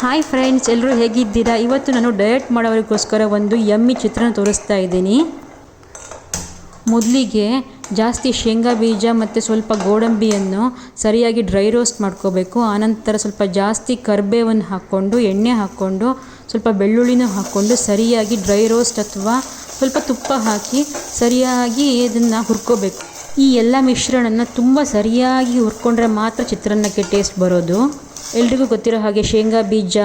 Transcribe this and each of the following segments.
Hi friends ಎಲ್ಲರೂ ಹೇಗಿದ್ದೀರಾ? ಇವತ್ತು ನಾನು ಡಯಟ್ ಮಾಡೋರಿಗೋಸ್ಕರ ಒಂದು ಯಮ್ಮಿ ಚಿತ್ರನ ತೋರಿಸ್ತಾ ಇದ್ದೀನಿ. ಮೊದಲಿಗೆ ಜಾಸ್ತಿ ಶೇಂಗಾ ಬೀಜ ಮತ್ತು ಸ್ವಲ್ಪ ಗೋಡಂಬಿಯನ್ನು ಸರಿಯಾಗಿ ಡ್ರೈ ರೋಸ್ಟ್ ಮಾಡ್ಕೋಬೇಕು. ಆನಂತರ ಸ್ವಲ್ಪ ಜಾಸ್ತಿ ಕರ್ಬೇವನ್ನು ಹಾಕ್ಕೊಂಡು, ಎಣ್ಣೆ ಹಾಕ್ಕೊಂಡು, ಸ್ವಲ್ಪ ಬೆಳ್ಳುಳ್ಳಿನೂ ಹಾಕ್ಕೊಂಡು ಸರಿಯಾಗಿ ಡ್ರೈ ರೋಸ್ಟ್ ಅಥವಾ ಸ್ವಲ್ಪ ತುಪ್ಪ ಹಾಕಿ ಸರಿಯಾಗಿ ಇದನ್ನು ಹುರ್ಕೋಬೇಕು. ಈ ಎಲ್ಲ ಮಿಶ್ರಣನ ತುಂಬ ಸರಿಯಾಗಿ ಹುರ್ಕೊಂಡ್ರೆ ಮಾತ್ರ ಚಿತ್ರಾನ್ನಕ್ಕೆ ಟೇಸ್ಟ್ ಬರೋದು. ಎಲ್ರಿಗೂ ಗೊತ್ತಿರೋ ಹಾಗೆ ಶೇಂಗಾ ಬೀಜ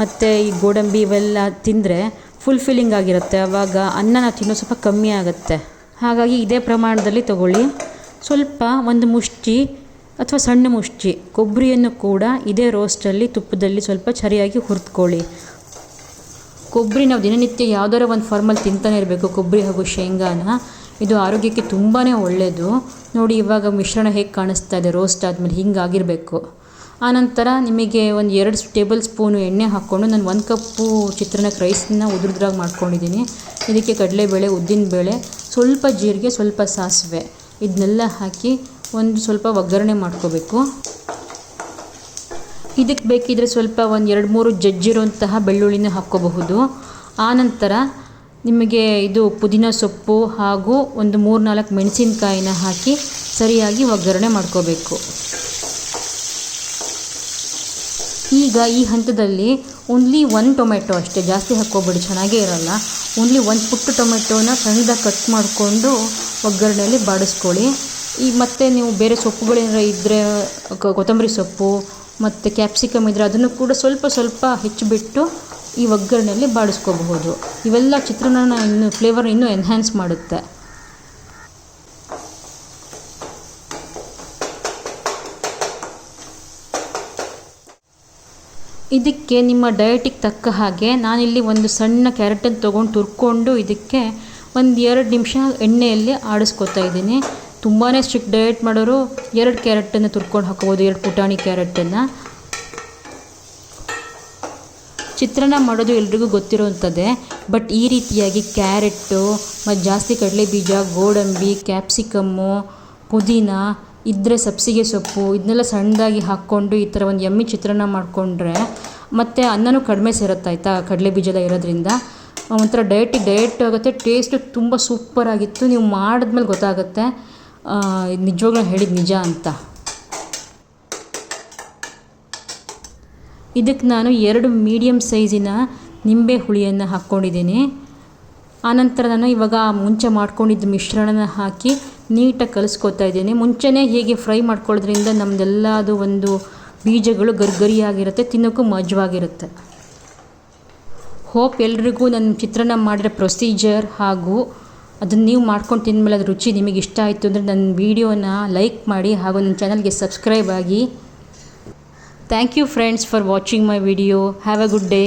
ಮತ್ತು ಈ ಗೋಡಂಬಿ ಇವೆಲ್ಲ ತಿಂದರೆ ಫುಲ್ ಫಿಲ್ಲಿಂಗ್ ಆಗಿರುತ್ತೆ. ಆವಾಗ ಅನ್ನನ ತಿನ್ನೋ ಸ್ವಲ್ಪ ಕಮ್ಮಿ ಆಗುತ್ತೆ. ಹಾಗಾಗಿ ಇದೇ ಪ್ರಮಾಣದಲ್ಲಿ ತಗೊಳ್ಳಿ. ಸ್ವಲ್ಪ ಒಂದು ಮುಷ್ಟಿ ಅಥವಾ ಸಣ್ಣ ಮುಷ್ಟಿ, ಕೊಬ್ಬರಿಯನ್ನು ಕೂಡ ಇದೇ ರೋಸ್ಟಲ್ಲಿ ತುಪ್ಪದಲ್ಲಿ ಸ್ವಲ್ಪ ಸರಿಯಾಗಿ ಹುರಿದ್ಕೊಳ್ಳಿ. ಕೊಬ್ಬರಿ ನಾವು ದಿನನಿತ್ಯ ಯಾವುದಾರ ಒಂದು ಫಾರ್ಮಲ್ಲಿ ತಿಂತಾನೆ ಇರಬೇಕು, ಕೊಬ್ಬರಿ ಹಾಗೂ ಶೇಂಗಾನ. ಇದು ಆರೋಗ್ಯಕ್ಕೆ ತುಂಬಾ ಒಳ್ಳೆಯದು ನೋಡಿ ಇವಾಗ ಮಿಶ್ರಣ ಹೇಗೆ ಕಾಣಿಸ್ತಾ ಇದೆ ರೋಸ್ಟ್ ಆದಮೇಲೆ ಹಿಂಗಾಗಿರಬೇಕು. ಆನಂತರ ನಿಮಗೆ ಒಂದು ಎರಡು ಟೇಬಲ್ ಸ್ಪೂನು ಎಣ್ಣೆ ಹಾಕ್ಕೊಂಡು ನಾನು ಒಂದು ಕಪ್ಪು ಚಿತ್ರಾನ್ನಕ್ಕೆ ರೈಸನ್ನ ಉದುರುದ್ರಾಗಿ ಮಾಡ್ಕೊಂಡಿದ್ದೀನಿ ಇದಕ್ಕೆ ಕಡಲೆಬೇಳೆ ಉದ್ದಿನಬೇಳೆ ಸ್ವಲ್ಪ ಜೀರಿಗೆ, ಸ್ವಲ್ಪ ಸಾಸಿವೆ. ಇದನ್ನೆಲ್ಲ ಹಾಕಿ ಒಂದು ಸ್ವಲ್ಪ ಒಗ್ಗರಣೆ ಮಾಡ್ಕೋಬೇಕು. ಇದಕ್ಕೆ ಬೇಕಿದ್ರೆ ಸ್ವಲ್ಪ ಒಂದು ಎರಡು ಮೂರು ಜಜ್ಜಿರುವಂತಹ ಬೆಳ್ಳುಳ್ಳಿನ ಹಾಕ್ಕೋಬಹುದು. ಆನಂತರ ನಿಮಗೆ ಇದು ಪುದೀನ ಸೊಪ್ಪು ಹಾಗೂ ಒಂದು ಮೂರು ನಾಲ್ಕು ಮೆಣಸಿನಕಾಯಿನ ಹಾಕಿ ಸರಿಯಾಗಿ ಒಗ್ಗರಣೆ ಮಾಡ್ಕೋಬೇಕು. ಈಗ ಈ ಹಂತದಲ್ಲಿ ಓನ್ಲಿ ಒಂದು ಟೊಮೆಟೊ ಅಷ್ಟೇ ಜಾಸ್ತಿ ಹಾಕ್ಕೋಬೇಡಿ, ಚೆನ್ನಾಗೇ ಇರೋಲ್ಲ. ಓನ್ಲಿ ಒಂದು ಪುಟ್ಟ ಟೊಮೆಟೊನ ಸಣ್ಣದಾಗಿ ಕಟ್ ಮಾಡಿಕೊಂಡು ಒಗ್ಗರಣೆಯಲ್ಲಿ ಬಾಡಿಸ್ಕೊಳ್ಳಿ. ಈ ಮತ್ತು ನೀವು ಬೇರೆ ಸೊಪ್ಪುಗಳೇನಾರ ಇದ್ದರೆ ಕೊತ್ತಂಬರಿ ಸೊಪ್ಪು, ಮತ್ತು ಕ್ಯಾಪ್ಸಿಕಮ್ ಇದ್ದರೆ ಅದನ್ನು ಕೂಡ ಸ್ವಲ್ಪ ಸ್ವಲ್ಪ ಹೆಚ್ಚಿಬಿಟ್ಟು ಈ ಒಗ್ಗರಣೆಯಲ್ಲಿ ಬಾಡಿಸ್ಕೋಬಹುದು. ಇವೆಲ್ಲ ಚಿತ್ರಾನ್ನ ಇನ್ನು ಫ್ಲೇವರ್ ಇನ್ನೂ ಎನ್ಹ್ಯಾನ್ಸ್ ಮಾಡುತ್ತೆ. ಇದಕ್ಕೆ ನಿಮ್ಮ ಡಯಟಿಗೆ ತಕ್ಕ ಹಾಗೆ ನಾನಿಲ್ಲಿ ಒಂದು ಸಣ್ಣ ಕ್ಯಾರೆಟನ್ನು ತೊಗೊಂಡು ತುರ್ಕೊಂಡು ಇದಕ್ಕೆ ಒಂದು ಎರಡು ನಿಮಿಷ ಎಣ್ಣೆಯಲ್ಲಿ ಆಡಿಸ್ಕೊತಾ ಇದ್ದೀನಿ. ತುಂಬಾ ಸ್ಟ್ರಿಕ್ಟ್ ಡಯಟ್ ಮಾಡೋರು ಎರಡು ಕ್ಯಾರೆಟನ್ನು ತುರ್ಕೊಂಡು ಹಾಕೋಬೋದು, ಎರಡು ಪುಟಾಣಿ ಕ್ಯಾರೆಟನ್ನು ಚಿತ್ರಾನ್ನ ಮಾಡೋದು ಎಲ್ರಿಗೂ ಗೊತ್ತಿರೋವಂಥದ್ದೇ ಬಟ್ ಈ ರೀತಿಯಾಗಿ ಕ್ಯಾರೆಟ್ಟು ಮತ್ತು ಜಾಸ್ತಿ ಕಡಲೆ ಬೀಜ ಗೋಡಂಬಿ ಕ್ಯಾಪ್ಸಿಕಮ್ಮು ಪುದೀನ ಇದ್ದರೆ ಸಬ್ಸಿಗೆ ಸೊಪ್ಪು ಇದನ್ನೆಲ್ಲ ಸಣ್ಣದಾಗಿ ಹಾಕ್ಕೊಂಡು ಈ ಥರ ಒಂದು ಯಮ್ಮಿ ಚಿತ್ರಾನ್ನ ಮಾಡಿಕೊಂಡ್ರೆ ಮತ್ತು ಅನ್ನನೂ ಕಡಿಮೆ ಸೇರುತ್ತೆ ಆಯಿತಾ ಕಡಲೆ ಬೀಜದ ಇರೋದ್ರಿಂದ. ಒಂಥರ ಡಯಟಿಗೆ ಡಯಟ್ ಆಗುತ್ತೆ ಟೇಸ್ಟು ತುಂಬ ಸೂಪರಾಗಿತ್ತು ನೀವು ಮಾಡಿದ್ಮೇಲೆ ಗೊತ್ತಾಗುತ್ತೆ. ಇದು ನಿಜವಾಗ್ಲೂ ಹೇಳಿದ ನಿಜ ಅಂತ. ಇದಕ್ಕೆ ನಾನು ಎರಡು ಮೀಡಿಯಮ್ ಸೈಜಿನ ನಿಂಬೆ ಹುಳಿಯನ್ನು ಹಾಕ್ಕೊಂಡಿದ್ದೀನಿ. ಆನಂತರ ನಾನು ಇವಾಗ ಮುಂಚೆ ಮಾಡ್ಕೊಂಡಿದ್ದ ಮಿಶ್ರಣನ ಹಾಕಿ ನೀಟಾಗಿ ಕಲಿಸ್ಕೊತಾ ಇದ್ದೀನಿ. ಮುಂಚೆನೇ ಹೇಗೆ ಫ್ರೈ ಮಾಡ್ಕೊಳ್ಳೋದ್ರಿಂದ ನಮ್ಮದೆಲ್ಲ ಅದು ಒಂದು ಬೀಜಗಳು ಗರ್ಗರಿಯಾಗಿರುತ್ತೆ, ತಿನ್ನೋಕ್ಕೂ ಮಜವಾಗಿರುತ್ತೆ. ಹೋಪ್ ಎಲ್ರಿಗೂ ನನ್ನ ಚಿತ್ರಾನ್ನ ಮಾಡಿರೋ ಪ್ರೊಸೀಜರ್ ಹಾಗೂ ಅದನ್ನು ನೀವು ಮಾಡ್ಕೊಂಡು ತಿಂದಮೇಲೆ ಅದು ರುಚಿ ನಿಮಗೆ ಇಷ್ಟ ಆಯಿತು ಅಂದರೆ ನನ್ನ ವೀಡಿಯೋನ ಲೈಕ್ ಮಾಡಿ ಹಾಗೂ ನನ್ನ ಚಾನಲ್ಗೆ ಸಬ್ಸ್ಕ್ರೈಬ್ ಆಗಿ. Thank you friends for watching my video have a good day